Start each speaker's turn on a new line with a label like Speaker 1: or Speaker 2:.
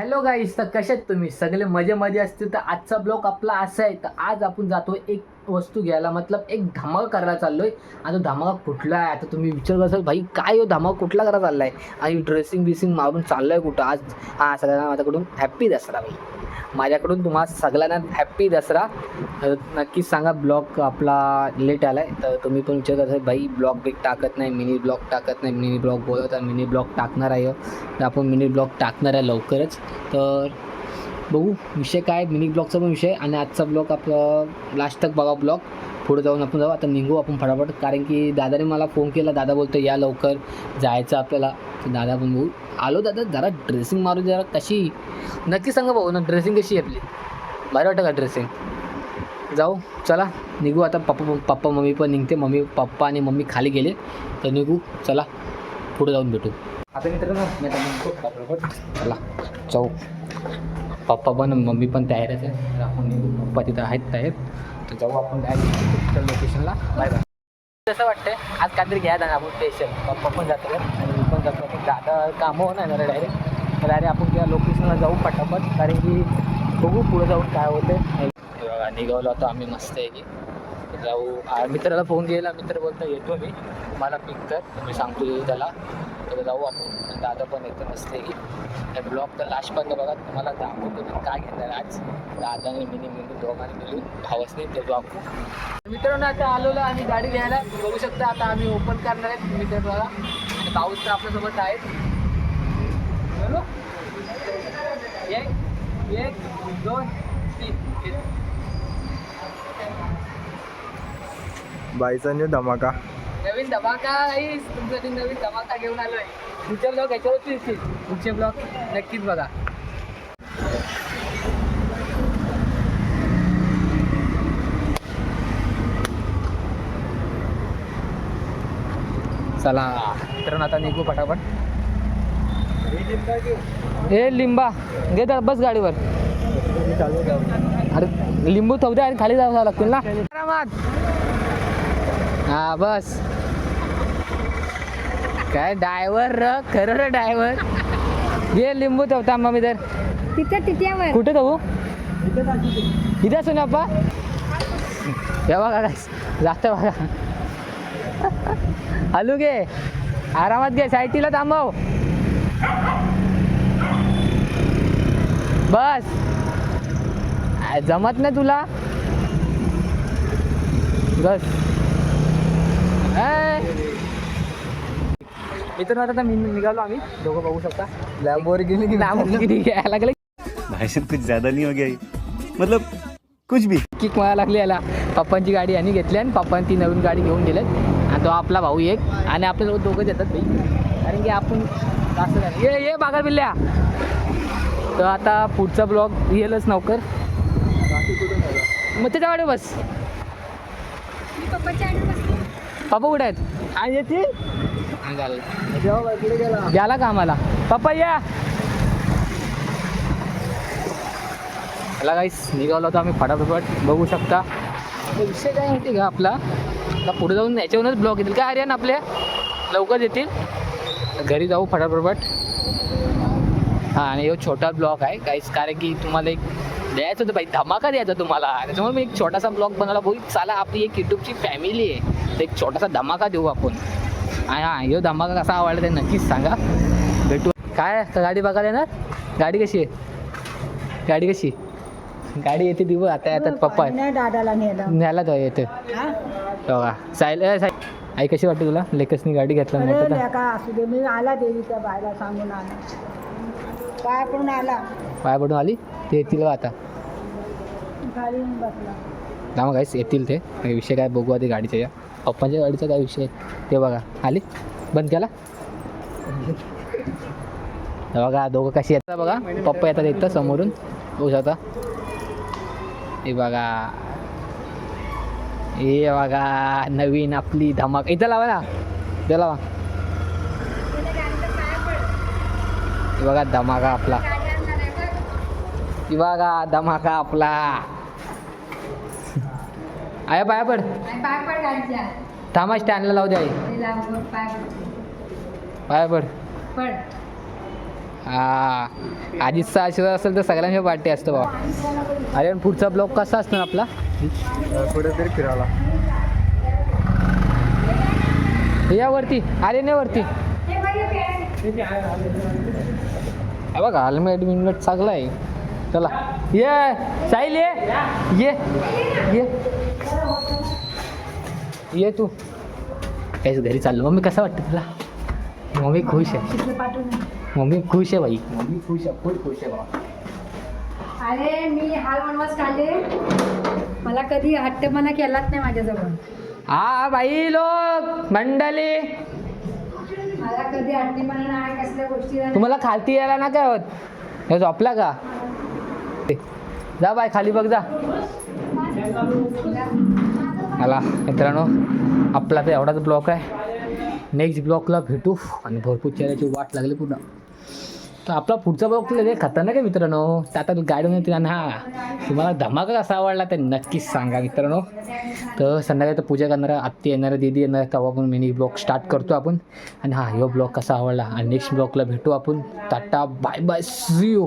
Speaker 1: Hello गाईस तर कशात तुम्ही? सगळे मजेमध्ये असतील. तर आजचा ब्लॉग आपला असा आहे तर आज आपण जातो एक वस्तू घ्यायला. मतलब एक धमाका करायला चाललोय. आता धमाका कुठला आहे? आता तुम्ही विचार करसाल भाई काय हो धमाका? कुठला करायला चाललाय? आणि ड्रेसिंग बिसिंग मारून चाललोय कुठं? आज हा सगळ्यांना माझ्याकडून हॅप्पी दसरा भाई. माझ्याकडून तुम्हाला सगळ्यांना हॅप्पी दसरा. नक्कीच सांगा ब्लॉग आपला लेट आला आहे तर तुम्ही पण विचार करता बाई ब्लॉग बिग टाकत नाही मिनी ब्लॉग टाकत नाही मिनी ब्लॉग बोलत आहे मिनी ब्लॉग टाकणार आहे. तर आपण मिनी ब्लॉग टाकणार आहे लवकरच. तर बघू. विषय काय मिनी ब्लॉगचा पण विषय. आणि आजचा ब्लॉग आपला लास्ट तक बघा ब्लॉग पुढे जाऊन आपण जाऊ. आता निघू आपण फटाफट. कारण की दादाने मला फोन केला. दादा बोलतो या लवकर. जायचं आपल्याला. दादा पण बघू. आलो दादा जरा ड्रेसिंग मारू जरा. कशी? नक्की सांगा भाऊ. ना ड्रेसिंग कशी आहे आपली? बरं वाटतं का ड्रेसिंग जाऊ. चला. निघू आता. पप्पा पप्पा मम्मी पण निघते. मम्मी पप्पा आणि मम्मी खाली गेले. तर निघू. चला. पुढे जाऊन भेटू. आता मित्रांनो चला. जाऊ. पप्पा पण मम्मी पण तयारच आहे तर आपण निघू. पप्पा तिथं आहेत तयार. तर जाऊ आपण डायरेक्ट लोकेशनला बाय बाय कसं वाटतंय? आज काहीतरी घ्या ना आपण स्पेशल पप्पा पण जातो आणि मी पण जातो. पण दादा कामं होणार जरा डायरेक्ट तर अरे आपण त्या लोकेशनला जाऊ पटापट. कारण की बघू पुढे जाऊन काय होतं आहे निघावलं होतं आम्ही मस्त आहे की. जाऊ. मित्राला फोन केला. मित्र बोलता येतो मी. मला पिक कर. मी सांगतो त्याला. तर जाऊ आपण. दादा पण येतो मस्त आहे की ब्लॉग तर लास्टपर्यंत बघा तुम्हाला दाखवतो मी काय घेणार आज. दादाने मिनी मिनी दोघांनी मिळून नाही ते ब्लॉग मित्रांनो आता आलेलो आणि गाडी घ्यायला. बघू शकता आता आम्ही ओपन करणार आहेत मित्र बघा आणि पाऊस तर आपल्यासोबत आहेत. बोलो. एक एक दोन तीन तीन.
Speaker 2: बाईचा न्यू धमाका.
Speaker 1: नवीन धमाका नवीन धमाका घेऊन आलोय. पुढचे ब्लॉग याच्यावरती दिसतील पुढचे ब्लॉग नक्कीच बघा. चला मित्रांनो आता निघू पटापट. ए लिंबा घे तर बस गाडीवर. अरे लिंबू थवते आणि खाली जावं लागतील ना? हा बस. काय डायव्हर र? खरं र डायव्हर घे लिंबू ठेवता आम्हा मी तर
Speaker 3: तिथे तिथ्यावर
Speaker 1: कुठे जाऊ? इथे असू ना अप्पा हे बघा काय जास्त बघा. हलू घे. आरामात घे. सायटीला थांबव. बस. जमत नाही तुला? बस. मित्रांनो आता मी निघालो आम्ही. दोघं बघू शकता.
Speaker 2: लॅम्बोर्गिनी की
Speaker 1: नामगिरी घ्यायला लागले.
Speaker 4: भाई साहब कुछ ज्यादा नहीं हो गया ये? मतलब कुछ भी.
Speaker 1: किक मला लागली याला. पप्पांची गाडी यांनी घेतली आणि पप्पांनी ती नवीन गाडी घेऊन गेलेत. आणि तो आपला भाऊ एक. आणि आपल्यासोबत दोघंच येतात भाई कारण की आपण जास्त नाही. ये ये बागा बिल्ल्या. तर आता पुढचा ब्लॉग येईलच लवकर मग त्याच्या गाडी बस. पप्पा कुठे आहेत? आणि येते? गेला का आम्हाला पप्पा या. काहीच निघालो होतो आम्ही फटाफट. बघू शकता. विषय काय माहिती का आपला? आता पुढे जाऊन याच्यावरूनच ब्लॉक येतील. काय आर्यन आपल्या लवकर येतील. घरी जाऊ फटाफट. हां आणि हो छोटा ब्लॉग आहे. काहीच कारण की तुम्हाला एक द्यायचं होतं बाई धमाका द्यायचा तुम्हाला. त्याच्यामुळे मी एक छोटासा ब्लॉग बनवला. भाऊ चला आपली एक युट्यूबची फॅमिली आहे. तर एक छोटासा धमाका देऊ आपण. हां ह्यो धमाका कसा आवडला ते नक्कीच सांगा. भेटू. काय गाडी बघायला येणार? गाडी कशी आहे? गाडी कशी? गाडी येते दिवस आता येतात पप्पा.
Speaker 3: दादाला
Speaker 1: न्यायला. तो येते
Speaker 3: हा?
Speaker 1: साईल आई कशी वाटते तुला? लेकसनी गाडी घेतला
Speaker 3: असू दे. मी आला देवीच्या बायला सांगून आला. काय पण आला.
Speaker 1: पाय पडून आली? ते येतील का आता.
Speaker 3: खाली मग बसला
Speaker 1: काहीच येतील ते. काही विषय काय बघू आधी गाडीचा या. पप्पांच्या गाडीचा काय विषय ते बघा. आली? बंद केला? बघा दोघं कशी येतात बघा. पप्पा येतात येतं समोरून. बघू शकता हे बघा. हे बघा नवीन आपली धमाक. इथं लावा ना. इथं लावा. हे बघा धमाका आपला. हे बघा धमाका आपला आया पाया पड
Speaker 3: पाय पड गाडीच्या
Speaker 1: थांबा स्टँडला लावू दे आई
Speaker 3: पाय
Speaker 1: पाया पड हा आधीचा आशीर्वाद असेल तर सगळ्यांच्या पार्टी असतो बाबा अरे पुढचा ब्लॉग कसा असणार आपला
Speaker 2: कुठेतरी फिरायला
Speaker 1: या वरती आले नाही वरती बघा हेल्मेट बिलमेट चांगला आहे चला. ये साहिल ये. ये. ये. ये तू. काहीच घरी चाललो. मम्मी कसं वाटतं तुला? मम्मी खुश आहे. मम्मी खुश आहे भाई मम्मी खुश आहे फुल खुश आहे बाबा
Speaker 3: अरे मी हाल वनवास काढले मला कधी हट्टपणा केलाच नाही माझ्याजवळ.
Speaker 1: हा भाई लोक मंडळी.
Speaker 3: मला कधी हट्टीपणा नाही कसल्या गोष्टी नाही.
Speaker 1: तुम्हाला खालती यायला ना काय होत. हे झोपला का? जा बाय खाली बघ जा. मला मित्रांनो आपला तर एवढाच ब्लॉक आहे. नेक्स्ट ब्लॉकला भेटू. आणि भरपूर चेहऱ्याची वाट लागली पूर्ण. तर आपला पुढचा ब्लॉक लगे खतरनाक आहे मित्रांनो. त्यात आता गाडी येते आणि हा तुम्हाला धमाका कसा आवडला ते नक्कीच सांगा मित्रांनो. तर संध्याकाळी तर पूजा करणार आत्ती येणार दीदी येणार तेव्हा पण मिनी ब्लॉग स्टार्ट करतो आपण. आणि हा यो ब्लॉग कसा आवडला? आणि नेक्स्ट ब्लॉगला भेटू आपण. Tata bye bye see you